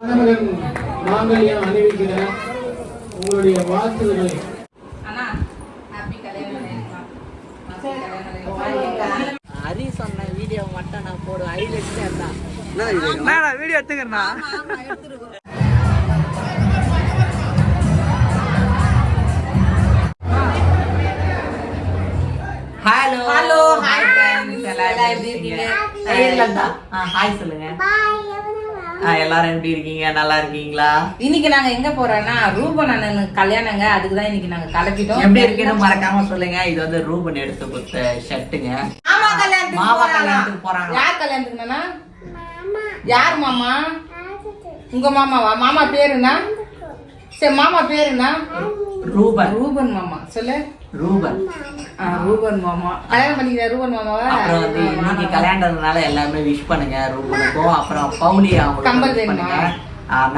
கணவன் மாங்கல்யம் அணிவிக்கிற உங்களுடைய லைஃப் ஹரி சொன்ன வீடியோ மட்டும் நான் போடுவேன். ஹைலைட்ஸ் தான் என்னடா வீடியோ எடுத்துக்கிறேன்னா? ஹலோ ஹலோ ஹாய் எல்லாம் எப்படி இருக்கீங்க? ஹாய் சொல்லுங்க. ஆ, எல்லாரும் எப்படி இருக்கீங்க? நல்லா இருக்கீங்களா? இன்னைக்கு நாங்க எங்க போறோம்னா ரூபன் அண்ணனுக்கு கல்யாணங்க. அதுக்கு தான் இன்னைக்கு நாங்க கிளம்பிட்டோம் எப்படி இருக்குன்னு மறக்காம சொல்லுங்க. இது வந்து ரூபன் எடுத்து கொடுத்த ஷர்ட்டுங்க. மாமா கல்யாணத்துக்கு மாமா? கல்யாணத்துக்கு போறாங்களா? யார் கல்யாணத்துக்குனா யார் மாமா? உங்க மாமாவா? மாமா பேருனா சரி மாமா பேருனா ரூபன். ரூபன் மாமா. சொல்லு. ரூபன். ரூபன் மாமா. கல்யாணம் பண்ணிக்கிற ரூபன் மாமாவா? அப்புறம் வந்து இன்னைக்கு கல்யாணம்னால எல்லாருமே விஷ் பண்ணுங்க ரூபனுக்கும் அப்புறம் பவுலி அவங்களுக்கு கம்பல் வேணுமா?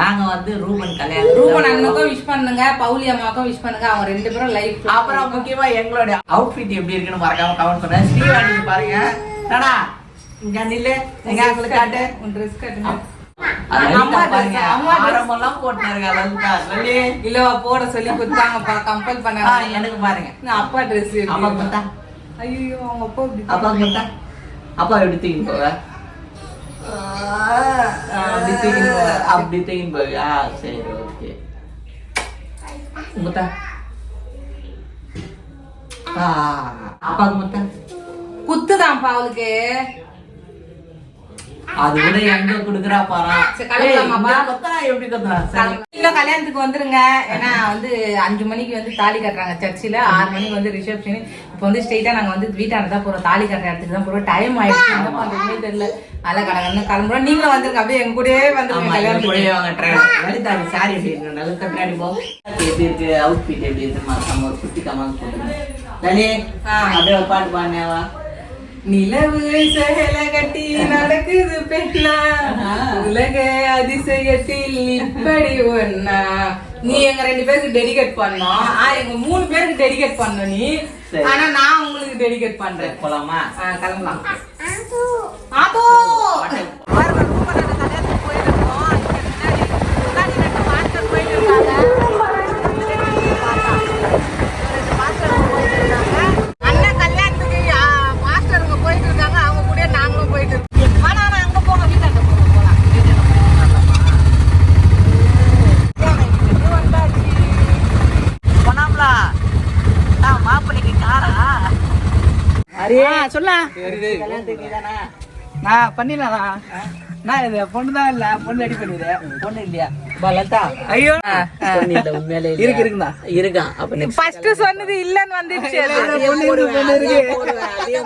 நாங்க வந்து ரூபன் கல்யாணம் ரூபன் அண்ணனுக்கும் விஷ் பண்ணுங்க பவுலி அம்மாவுக்கும் விஷ் பண்ணுங்க அவங்க ரெண்டு பேரும் லைஃப் அப்புறம் முக்கியமா எங்களுடைய அவுட்ஃபிட் எப்படி இருக்குன்னு மறக்காம கமெண்ட் பண்ணுங்க. ஸ்ரீவாணி பாருங்க. என்னடா இங்க நில்லு எங்க காட்டு. உன் ட்ரெஸ் கட்டுங்க ஆரம்பம்லாம் போட்டுருங்க சொல்லி இல்லவா போட சொல்லி கொடுத்தாங்கப்பா கம்பல் எனக்கு பாருங்க. நான் அப்பா ட்ரெஸ் அப்பா பார்த்தா ஐயோ அவங்க அப்பா இப்படி அப்பா பார்த்தா அப்பா எப்படி தூக்கி போவ? அப்படி தூக்கி போவ? அப்படி தூக்கி போவ? ஆ சரி ஓகே. முத்தா அப்பாவுக்கு முத்தா குத்துதான்ப்பா அவளுக்கு. அது கூட எங்க குடுக்குறா பாரா? எப்படி கல்யாணத்துக்கு வந்துருங்க. ஏன்னா வந்து அஞ்சு மணிக்கு வந்து தாலி கட்டுறாங்க சர்ச்சில். ஆறு மணிக்கு வந்து ரிசப்ஷன் இப்போ வந்து ஸ்ட்ரெயிட்டா நாங்க வந்து வீட்டாண்ட தான் போறோம். தாலி கட்டுற இடத்துக்கு தான் போறோம். டைம் ஆயிடுச்சு. என்ன பண்றதுன்னே தெரியல. அதெல்லாம் கடகடன்னு கிளம்புறோம். நீங்களும் வந்துருங்க. அப்படியே எங்க கூடயே வந்துருங்க. கல்யாணத்துக்கு. கூடயே வாங்க. சாரி எப்படி நல்ல கட்டாடி போ. எப்படி இருக்கு? அவுட்ஃபிட் எப்படி இருக்கு? நம்ம ஒரு குட்டி கமால் போட்டுருங்க. அப்படியே பாட்டு பாடினேவா நிலவு சேலை கட்டி நடக்குது பெண்ணா. உலக அதிசயத்தில் இப்படி ஒன்னா நீ எங்க ரெண்டு பேருக்கு டெடிகேட் பண்ணோம் எங்க மூணு பேருக்கு டெடிகேட் பண்ண நீ. ஆனா நான் உங்களுக்கு டெடிகேட் பண்றேன். போலாமா? கிளம்பலாம் ஆதோ அண்ணன் கல்யாணத்துக்கு ஆ, மாஸ்டருங்க போயிட்டு இருக்காங்க அவங்க கூட நாங்களும் போயிட்டு இருக்கோம் ஆனா ஆனா அங்க போங்க வீட்டாண்ட போங்க போலாம் போனாம்லா நான் மாப்பிள்ளைக்கு காரா அரே சொல்லா. நான் பண்ணிடலாம் நான் இது பொண்ணு தான் இல்ல பொண்ணு ரெடி பொண்ணு இல்லையா? பலத்தா ஐயோ. இல்ல உண்மையிலே? இருக்கு இருக்குதா இருக்கான் அப்ப ஃபர்ஸ்ட் சொன்னது இல்லன்னு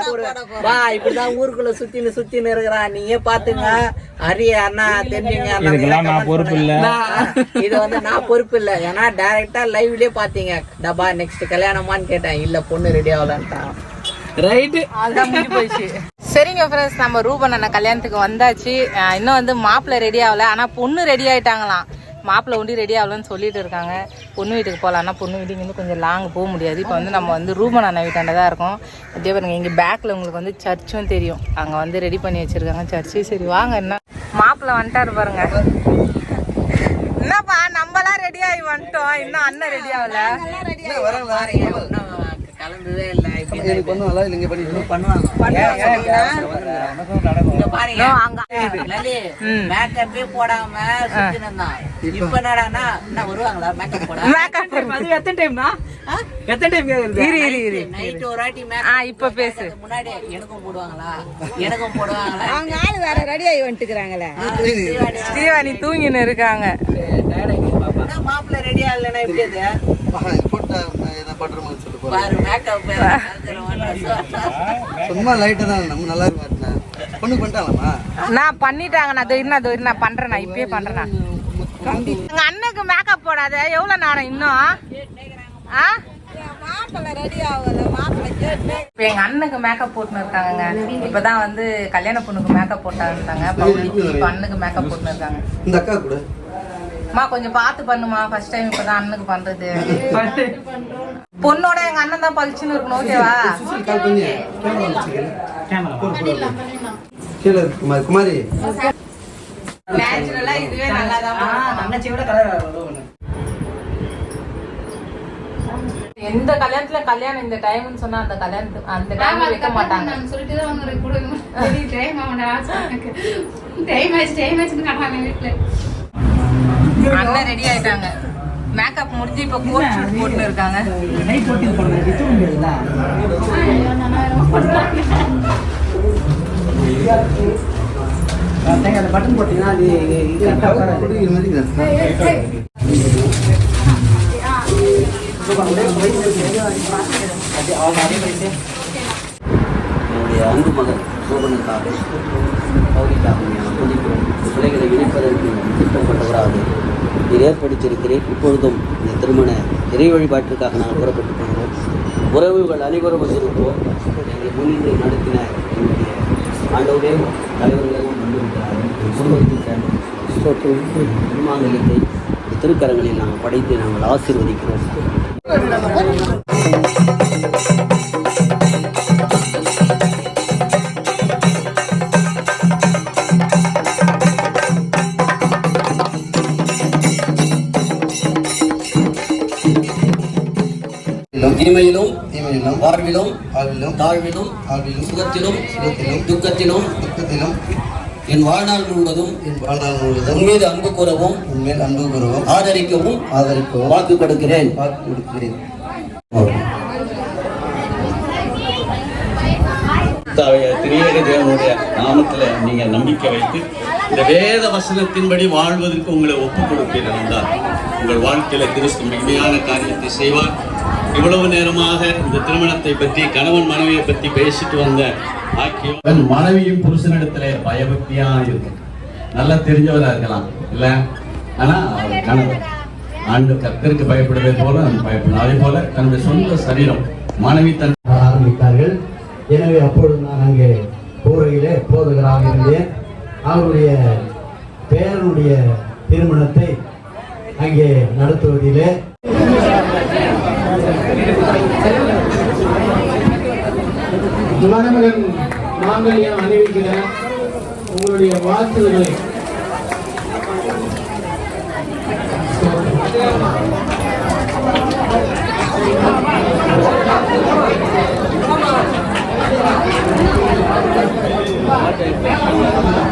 போடுவேன். வா இப்படிதான் ஊருக்குள்ள சுத்தின்னு சுத்தின்னு இருக்கிறான் நீங்க பாத்துங்க ஹரிய அண்ணா தெரிஞ்சுங்க நான் பொறுப்பு இல்ல. இது வந்து நான் பொறுப்பு இல்ல. ஏன்னா டைரக்டா லைவ்லயே பாத்தீங்க டபா நெக்ஸ்ட் கல்யாணமான்னு கேட்டேன். இல்ல பொண்ணு ரெடி ஆகலான்ட்டான். ரைட்டு சரிங்க ஃப்ரெண்ட்ஸ் நம்ம ரூபன் அண்ணன் கல்யாணத்துக்கு வந்தாச்சு. இன்னும் வந்து மாப்பிள்ளை ரெடி ஆகல. ஆனா பொண்ணு ரெடி ஆயிட்டாங்களாம். மாப்பிள்ளை ஒண்டி ரெடி ஆகலன்னு சொல்லிட்டு இருக்காங்க. பொண்ணு வீட்டுக்கு போகலான்னா பொண்ணு வீட்டுக்கு வந்து கொஞ்சம் லாங் போக முடியாது. இப்போ வந்து நம்ம வந்து ரூபன் அண்ணன் வீட்டாண்ட தான் இருக்கோம். அதே பாருங்க இங்கே பேக்கில் உங்களுக்கு வந்து சர்ச்சும் தெரியும். அங்கே வந்து ரெடி பண்ணி வச்சிருக்காங்க சர்ச்சு சரி வாங்க என்ன மாப்பிள்ளை வந்துட்டாரு பாருங்க. என்னப்பா நம்மளாம் ரெடி ஆகி வந்துட்டோம். இன்னும் அண்ணன் ரெடி ஆகல. கலந்ததே இல்ல எனக்கு ஒன்றும் நல்லா இல்லைங்க பண்ணி பண்ணுவாங்க. போடாம. இப்ப? என்னடான்னா, என்ன வருவாங்களா மேக்கப் போட? மேக்கப் அது எத்தனை டைம்னா எத்தனை டைம் இரு இரு இரு நைட் ஒரு வாட்டி ஆ மேக்கப் இப்ப பேசு. முன்னாடி எனக்கும் போடுவாங்களா? எனக்கும் போடுவாங்களா? அவங்க ஆளு வேற ரெடி ஆகி வந்துட்டுக்கிறாங்களே. ஸ்ரீவாணி தூங்கின்னு இருக்காங்க. மாப்பிள்ள ரெடி ஆகலன்னா எப்படி அது? சும்மா லைட்டா தான் நம்ம நல்லா இருக்கு பொண்ணு பண்ணிட்டாலாமா நான் பண்ணிட்டாங்க நான் இதோ நான் இதோ நான் இப்பயே பண்றேன் நான். எங்க அண்ணனுக்கு மேக்கப் போடாத எவ்வளவு நேரம் இன்னும்? ஆ? இப்ப எங்க அண்ணனுக்கு மேக்கப் போட்டுன்னு இருக்காங்க இப்பதான் வந்து கல்யாண பொண்ணுக்கு மேக்கப் போட்டாங்க இப்ப அண்ணனுக்கு மேக்கப் போட்டுன்னு இருக்காங்க. கூட அம்மா கொஞ்சம் பார்த்து பண்ணுமா? ஃபர்ஸ்ட் டைம் இப்பதான் அண்ணனுக்கு பண்றது. பொண்ணோட எங்க அண்ணன் தான் பளிச்சுன்னு இருக்கணும் ஓகேவா கேமரா நேச்சுரலா இதுவே நல்லா தான் தங்கச்சியோட கலர் எந்த கல்யாணத்துல கல்யாணம் இந்த டைம்னு சொன்னா அந்த கல்யாணத்துக்கு அந்த டைம் வைக்க மாட்டாங்க. சொல்லிட்டு தான் அவங்க கொடுக்க டைம் எனக்கு டைம் ஆச்சு டைம் ஆச்சுன்னு வீட்டுல. அண்ணன் ரெடி ஆயிட்டாங்க. மேக்கப் முடிஞ்சு இப்ப கோட் ஷூட் போட்டு இருக்காங்க. பட்டன் போட்டீங்கன்னா அது கரெக்டாக மாதிரி என்னுடைய அன்பு மகன் சோபனுக்காக பௌரிக்காக நான் துதிக்கிறோம் பிள்ளைகளை இணைப்பதற்கு திட்டப்பட்டவராக நீர் ஏற்படுத்தியிருக்கிறேன். இப்பொழுதும் இந்த திருமண இறை வழிபாட்டிற்காக நான் புறப்பட்டுக் கொள்கிறோம் உறவுகள் அனைவரும் வந்திருக்கிறோம் எங்களை முன்னின்று நடத்தின என்னுடைய ஆண்டவரே தலைவர்களும் வந்திருக்கிறார்கள். குடும்பத்தை திருமாங்கலத்தை திருக்கரங்களில் நாங்கள் படைத்து நாங்கள் ஆசீர்வதிக்கிறோம். இனிமையிலும் தீமையிலும் வாழ்விலும் வாழ்விலும் தாழ்விலும் ஆழ்விலும் சுகத்திலும் சுகத்திலும் துக்கத்திலும் துக்கத்திலும். என் வாழ்நாள் முழுவதும் என் வாழ்நாள் முழுவதும் உன் மீது அன்பு கூறவும் உண்மையில் அன்பு கூறவும் ஆதரிக்கவும் ஆதரிக்கவும். வாக்கு கொடுக்கிறேன். வாக்கு கொடுக்கிறேன். திரியேக தேவனுடைய நாமத்தில் நீங்கள் நம்பிக்கை வைத்து இந்த வேத வசனத்தின்படி வாழ்வதற்கு உங்களை ஒப்புக் கொடுப்பீர்கள் என்றால் உங்கள் வாழ்க்கையில கிறிஸ்து மகிமையான காரியத்தை செய்வார். இவ்வளவு நேரமாக இந்த திருமணத்தை பற்றி கணவன் மனைவியை பற்றி பேசிட்டு வந்த ஆக்கியம் மனைவியும் புருஷனிடத்துல பயபக்தியா இருக்கும். நல்லா தெரிஞ்சவரா இருக்கலாம் இல்ல? ஆனா அவர் கணவன். ஆண்டு கர்த்தருக்கு பயப்படுவதை போல நம்ம பயப்படணும் அதே போல தன்னுடைய சொந்த சரீரம் மனைவி தன் ஆரம்பித்தார்கள். எனவே அப்பொழுது நான் அங்கே போரையிலே போதகராக இருந்தேன். அவருடைய பேரனுடைய திருமணத்தை அங்கே நடத்துவதிலே மணமகன் மாங்கல்யம் அணிவிக்கிற உங்களுடைய வாழ்த்துதலை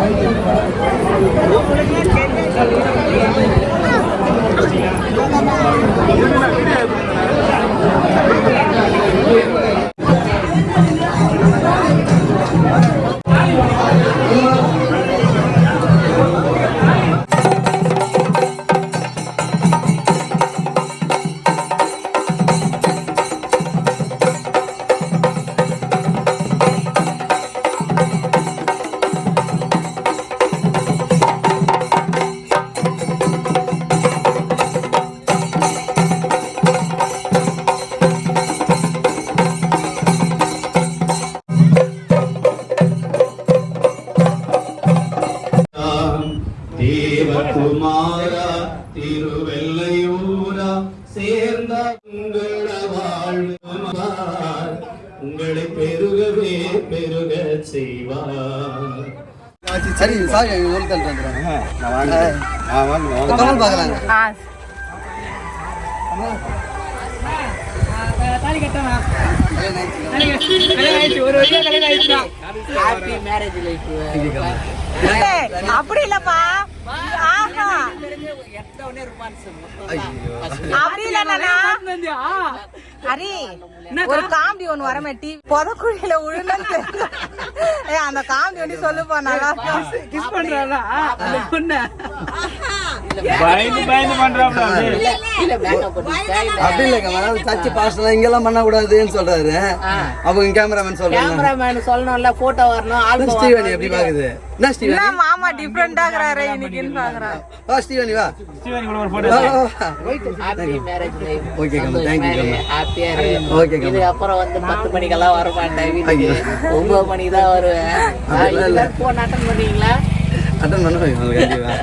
Thank you. தேவகுமாரா திருவெல்லையூரா சேர்ந்த உங்கள வாழ்வார் உங்களை பெருகவே பெருக செய்வார். சரி சாரி ஒரு தள்ளி வந்துடுறாங்க நான் வாங்க நான் வாங்க வாங்க. கமல் பார்க்கலாங்க. ஆ தாலி கட்டலாம் கல்யாணம் ஆயிடுச்சு ஒரு வருஷம் கல்யாணம் ஆயிடுச்சுடா ஹாப்பி மேரேஜ் லைஃப் ஏய், அப்படி இல்லப்பா ஆஹா எத்தவனே ரொமான்ஸ் அப்படி இல்லண்ணா ஹரி ஒரு காமெடி ஒண்ணு வரமே டி புதக்குழியில உழுந்து அந்த காமெடி ஒண்ணு சொல்லுப்பா நல்லா. கிஸ் பண்றாளா பொண்ணு அப்படி இல்லைங்க மறுநாள் சர்ச்சு பாஸ்டர் இங்கெல்லாம் பண்ணக்கூடாதுன்னு சொல்றாரு. அவங்க கேமராமேன் சொல்றாங்க கேமராமேன் சொல்லணும்ல போட்டோ வரணும் ஆல்பம் ஸ்டீவனி எப்படி பாக்குது? என்ன ஸ்டீவனி மாமா டிஃப்ரெண்டா இருக்கிறாரு இன்னைக்குன்னு பாக்குறாரு? வா ஸ்டீவனி வா. கூட ஒரு photo. Happy marriage life you, கம்மா. ஹாப்பியா. இது அப்புறம் வந்து பத்து மணிக்கெல்லாம் வர மாட்டேன் வீட்டுக்கு ஒன்பது மணிக்கு தான் வருவேன். போன் அட்டன் பண்ணுவீங்களா? அட்டன் பண்ணுவேன் உங்களுக்கு கண்டிப்பா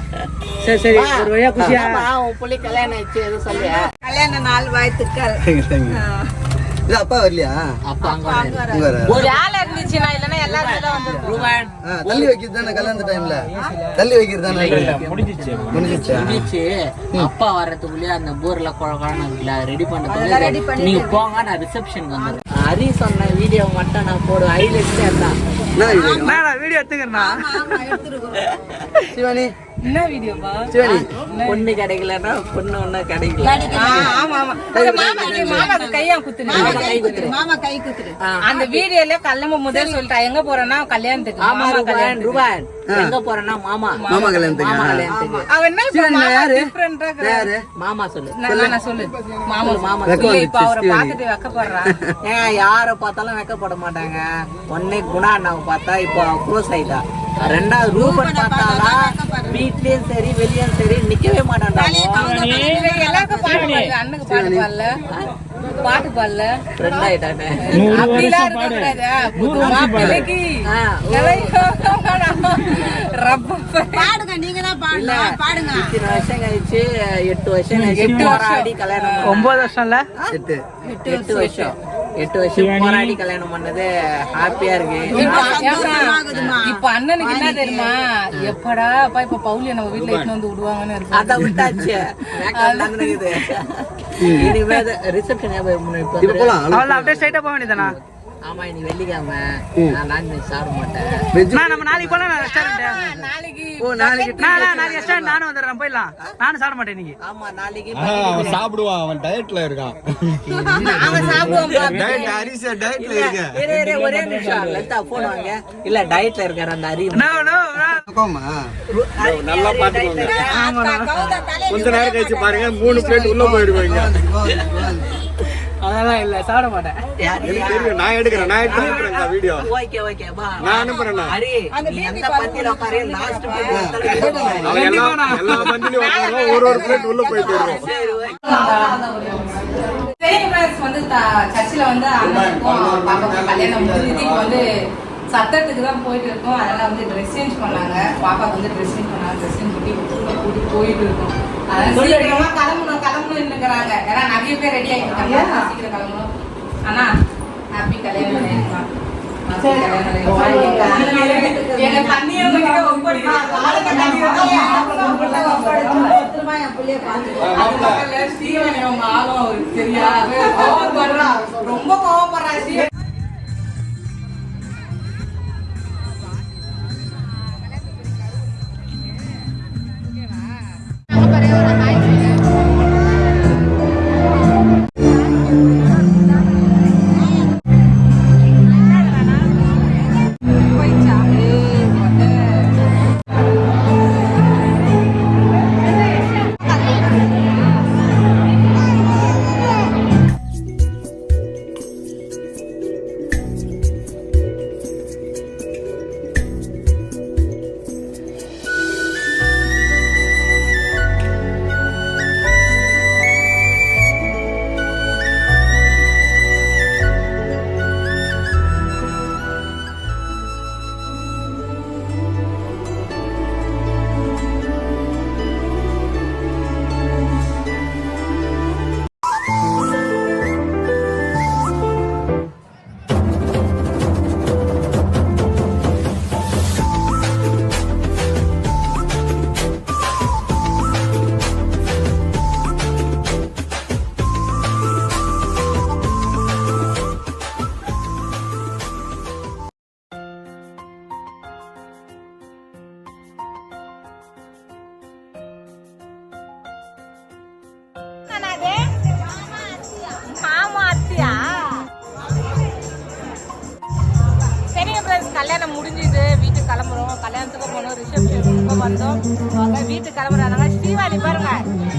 சரி சரி. ஒரு வழியா குஷியா. உன் புள்ளி கல்யாணம் ஆயிடுச்சு எதுவும் சொல்லியா கல்யாண நாள் வாழ்த்துக்கள். இது அப்பா வரலையா? அப்பா அங்க ஒரு வேலை இருந்துச்சுன்னா இல்லைன்னா எல்லாருமே தான் வந்து ரூபான் தள்ளி வைக்கிறது தானே கல்யாண டைம்ல தள்ளி வைக்கிறது தானே முடிஞ்சிச்சா முடிச்சு அப்பா வர்றதுக்குள்ளே அந்த போர்ல இருக்குல்ல ரெடி பண்ணதுக்குள்ள நீங்க போங்க நான் ரிசப்ஷனுக்கு வந்துடுறேன் ஹரி சொன்ன வீடியோ மட்டும் நான் போடுவேன் இது? நான் வீடியோ எடுத்துக்கிறேன்னா சிவானி என்ன வீடியோப்பா சிவானி பொண்ணு கிடைக்கலன்னா பொண்ணு ஒன்றும் கிடைக்கல. ஆமா ஆமா. உங்க மாமா கையா குத்துரு மாமா கை குத்துரு அந்த வீடியோல கல்யாணம் முதல் சொல்லிட்டா எங்க போறேன்னா கல்யாணத்துக்கு? ஆமா கல்யாணத்துக்கு. ரூபான் எங்க போறேன்னா மாமா. மாமா கல்யாணத்துக்கு. மாமா கல்யாணத்துக்கு. என்ன இப்ப மாமா? யாரு? சொல்லு. நான் சொல்லு. மாமா மாமா சொல்லு. இப்ப அவரை பார்த்துட்டு வெக்கப்படுறான் ஏன் யாரை பார்த்தாலும் வெக்கப்பட மாட்டாங்க. ஒன்னே குணா அண்ணாவை பார்த்தா இப்போ க்ளோஸ் ஆயிட்டா. ரெண்டாவது ரூபன் பார்த்தாலா வீட்லயும் சரி வெளியும் சரி நிக்கவே மாட்டான்டா. பாட்டு பாடல அண்ணனுக்கு பாட்டு பாடல. பாட்டு பாடல. ஃப்ரெண்ட் ஆயிட்டானே. அப்படிலாம் பாடுங்க நீங்க தான் பாடுங்க. இத்தனை வருஷம் கழிச்சு எட்டு வருஷம் போராடி கல்யாணம். ஒன்பது வருஷம்ல? எட்டு. எட்டு வருஷம். எட்டு வருஷம் போராடி கல்யாணம் பண்ணது ஹாப்பியா இருக்கு. இப்ப அண்ணனுக்கு என்ன தெரியுமா? எப்படா அப்பா இப்ப பவுலிய நம்ம வீட்டுல இட்டுன்னு வந்து விடுவாங்கன்னு இருக்கு. அத விட்டாச்சு இனிமே ரிசப்ஷன் அவ்வளோ அப்படியே ஸ்ட்ரைட்டா போக வேண்டியதானா ஆமா நீ வெள்ளிக்கிழமை. நான் நான்வெஜ் சாப்பிட மாட்டேன். நான் நம்ம நாளைக்கு போலாம் நான் ரெஸ்டாரண்ட் நாளைக்கு ஓ நாளைக்கு நான் நான் நாளைக்கு ரெஸ்டாரண்ட் நானும் வந்துடுறேன் போயிடலாம். நானும் சாப்பிட மாட்டேன் இன்னைக்கு. ஆமா நாளைக்கு அவன் சாப்பிடுவான் அவன் டயட்ல இருக்கான். அவன் சாப்பிடுவான் டயட் ஹரிசா டயட்ல இருக்க. இரு, இரு, ஒரே நிமிஷம். லலிதா போன் வாங்க இல்ல டயட்ல இருக்காரு அந்த அறிவு நோ நோ போமா நல்லா பாத்துக்கோங்க கொஞ்ச நேரம் கழிச்சு பாருங்க மூணு பிளேட் உள்ள போயிடுவாங்க. அதெல்லாம் இல்ல சாப்பிட மாட்டேன். நான் எடுக்கிறேன் நான் எடுக்கிறேன் வீடியோ ஓகே ஓகே பா நான் அனுப்புறேன் ஹரி நீ உட்காரு? லாஸ்ட் எல்லா பந்திலையும் உட்காருவோம் ஒரு ஒரு பிளேட் உள்ள போயிட்டு வருவோம் சரி ஃப்ரெண்ட்ஸ் வந்து சர்ச்சில் வந்து அண்ணனுக்கும் பாப்பாவுக்கும் கல்யாணம் வந்து சத்தத்துக்கு தான் போயிட்டு இருக்கோம். அதனால வந்து ட்ரெஸ் சேஞ்ச் பண்ணாங்க. பாப்பாக்கு வந்து ட்ரெஸ் சேஞ்ச் பண்ணாங்க. ட்ரெஸ் சேஞ்ச் பண்ணி உள்ள கூட்டிட்டு போயிட்டு இருக்கோம். அதனால கிளம்பணும் கிளம்பணும் இருக்கிறாங்க ஏன்னா நிறைய பேர் ரெடி ஆகிட்டு இருக்காங்க. சீக்கிரம் கிளம்பணும். அண்ணா ஹாப்பி கல்யாணம். எங்க தண்ணியை உங்ககிட்ட ஒப்படைக்கிறேன். ஆளுங்க தண்ணியை ஸ்ரீவன் மாமா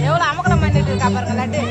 எவ்வளோ அமக்கலம் பண்ணிட்டு இருக்கா பாருங்க லட்டு